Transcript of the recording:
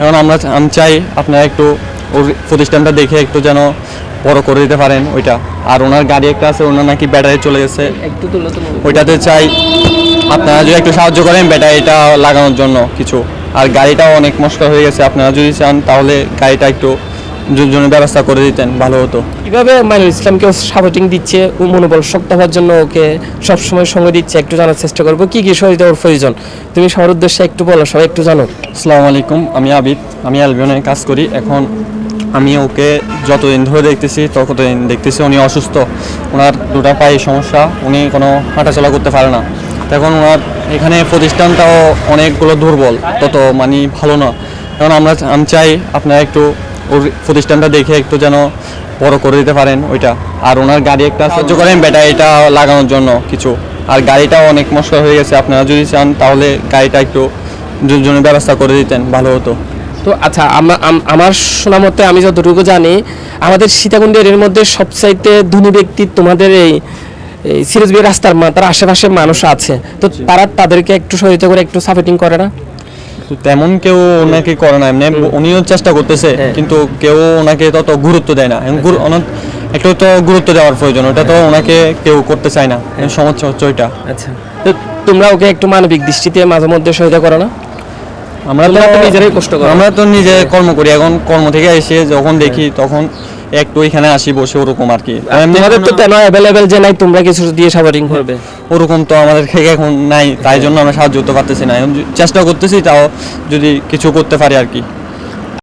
এখন আমরা আমি চাই আপনারা একটু ওর প্রতিষ্ঠানটা দেখে একটু যেন বড় করে দিতে পারেন ওইটা। আর ওনার গাড়ি একটা আছে ওনার নাকি ব্যাটারি চলে গেছে। ওইটাতে চাই আপনারা যদি একটু সাহায্য করেন ব্যাটারিটা লাগানোর জন্য কিছু। আর গাড়িটাও অনেক মস্কা হয়ে গেছে আপনারা যদি চান তাহলে গাড়িটা একটু জ- জন্য ব্যবস্থা করে দিতেন ভালো হতো। কীভাবে মাইনুল ইসলামকে সাপোর্টিং দিচ্ছে ও মনোবল শক্ত হওয়ার জন্য ওকে সবসময় সঙ্গে দিচ্ছে একটু জানার চেষ্টা করব? কি কি সহযোগিতা ওর প্রয়োজন? তুমি সবার উদ্দেশ্যে একটু বলো সবাই একটু জানো। আসসালামু আলাইকুম আমি আবিদ আমি অ্যালবিয়নে কাজ করি। এখন আমি ওকে যতদিন ধরে দেখতেছি ততদিন দেখতেছি উনি অসুস্থ। ওনার দুটা পায়ে সমস্যা উনি কোনো হাঁটাচলা করতে পারে না। এখন ওনার এখানে প্রতিষ্ঠানটাও অনেকগুলো দুর্বল তত মানে ভালো না। কারণ আমরা আমি চাই আপনারা একটু ওর প্রতিষ্ঠানটা দেখে একটু যেন বড় করে দিতে পারেন ওইটা। আর ওনার গাড়ি একটা সাহায্য করেন ব্যাটারিটা লাগানোর জন্য কিছু। আর গাড়িটাও অনেক মশলা হয়ে গেছে আপনারা যদি চান তাহলে গাড়িটা একটু জন্য ব্যবস্থা করে দিতেন ভালো হতো। তো আচ্ছা আমা- আম- আমার শোনা মতে আমি যতটুকু জানি আমাদের সীতাকুণ্ডের এর মধ্যে সবচাইতে ধনী ব্যক্তি তোমাদের এই এই সিরিজ বি রাস্তার মা তার আশেপাশে মানুষ আছে। তো তারা তাদেরকে একটু সহযোগিতা করে একটু সাপোর্টিং করে না? তো তেমন কেউ ওনাকে করে না। এমনি উনিও চেষ্টা করতেছে হ্যাঁ। কিন্তু কেউ ওনাকে তত গুরুত্ব দেয় না। ওনার একটু তো গুরুত্ব দেওয়ার প্রয়োজন ওটা তো ওনাকে কেউ করতে চায় না। সমস্যা হচ্ছে ওইটা। আচ্ছা। তো তোমরা ওকে একটু মানবিক দৃষ্টিতে মাঝে মধ্যে সহায়তা করো না? আমরা তো নিজেরাই কষ্ট করো। আমরা তো নিজে কর্ম করি। এখন কর্ম থেকে এসে যখন দেখি তখন একটু এখানে আসি বসে ওরকম আর কি। তোমাদের তো তেন অ্যাভেলেবেল যে নাই তোমরা কিছু দিয়ে সাপোর্টিং করবে। ওরকম তো আমাদের থেকে এখন নাই, তাই জন্য আমরা সাহায্য করতে পারতেছি না। এখন চেষ্টা করতেছি, তাও যদি কিছু করতে পারি আর কি।